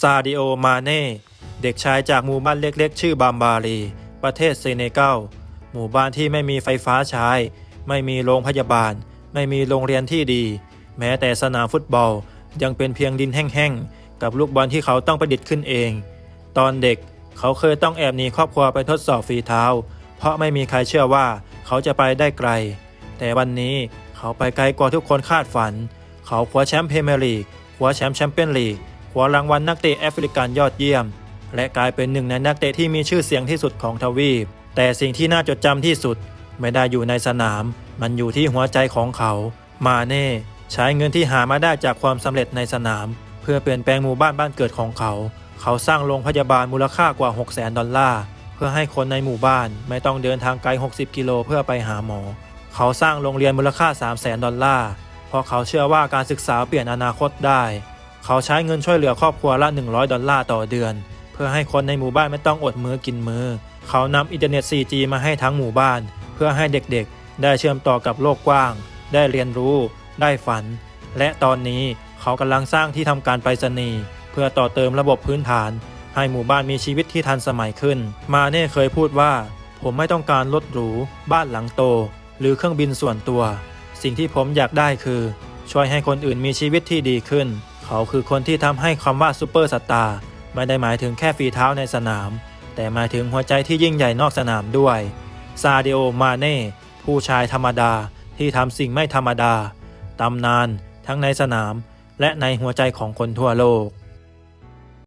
ซาดิโอ มาเน่ เด็กชายจากหมู่บ้านเล็กๆ ชื่อบามบารี ประเทศเซเนกัล หมู่บ้านที่ไม่มีไฟฟ้าใช้ ไม่มีโรงพยาบาล ไม่มีโรงเรียนที่ดี แม้แต่สนามฟุตบอลยังเป็นเพียงดินแห้งๆ กับลูกบอลที่เขาต้องประดิษฐ์ขึ้นเอง ตอนเด็กเขาเคยต้องแอบหนีครอบครัวไปทดสอบฝีเท้า เพราะไม่มีใครเชื่อว่าเขาจะไปได้ไกล แต่วันนี้เขาไปไกลกว่าทุกคนคาดฝัน เขาคว้าแชมป์พรเมียร์ลีกคว้าแชมป์แชมเปี้ยนลีก คว้ารางวัลนักเตะแอฟริกันยอดเยี่ยม และกลายเป็นหนึ่งในนักเตะที่มีชื่อเสียงที่สุดของทวีป แต่สิ่งที่น่าจดจำที่สุดไม่ได้อยู่ในสนาม มันอยู่ที่หัวใจของเขา มาเน่ใช้เงินที่หามาได้จากความสำเร็จในสนาม เพื่อเปลี่ยนแปลงหมู่บ้านบ้านเกิดของเขา เขาสร้างโรงพยาบาลมูลค่ากว่า 6 0 0 0 0 ดอลลาร์เพื่อให้คนในหมู่บ้านไม่ต้องเดินทางไกล 60 กิโลเพื่อไปหาหมอ เขาสร้างโรงเรียนมูลค่า 3 0 0 0 0 0 ดอลลาร์เพราะเขาเชื่อว่าการศึกษาเปลี่ยนอนาคตได้ เขาใช้เงินช่วยเหลือครอบครัวละ 100 ดอลลาร์ต่อเดือน เพื่อให้คนในหมู่บ้านไม่ต้องอดมือกินมือ เขานำอินเทอร์เน็ต 4G มาให้ทั้งหมู่บ้าน เพื่อให้เด็กๆ ได้เชื่อมต่อกับโลกกว้าง ได้เรียนรู้ ได้ฝัน และตอนนี้เขากำลังสร้างที่ทำการไปรษณีย์เพื่อต่อเติมระบบพื้นฐาน ให้หมู่บ้านมีชีวิตที่ทันสมัยขึ้น มาเน่เคยพูดว่า ผมไม่ต้องการรถหรูบ้านหลังโต หรือเครื่องบินส่วนตัว สิ่งที่ผมอยากได้คือ ช่วยให้คนอื่นมีชีวิตที่ดีขึ้น เขาคือคนที่ทำให้คำว่าซูเปอร์สตาร์ไม่ได้หมายถึงแค่ฝีเท้าในสนาม แต่หมายถึงหัวใจที่ยิ่งใหญ่นอกสนามด้วยซาเดโอมาเน่ผู้ชายธรรมดาที่ทำสิ่งไม่ธรรมดาตำนานทั้งในสนามและในหัวใจของคนทั่วโลก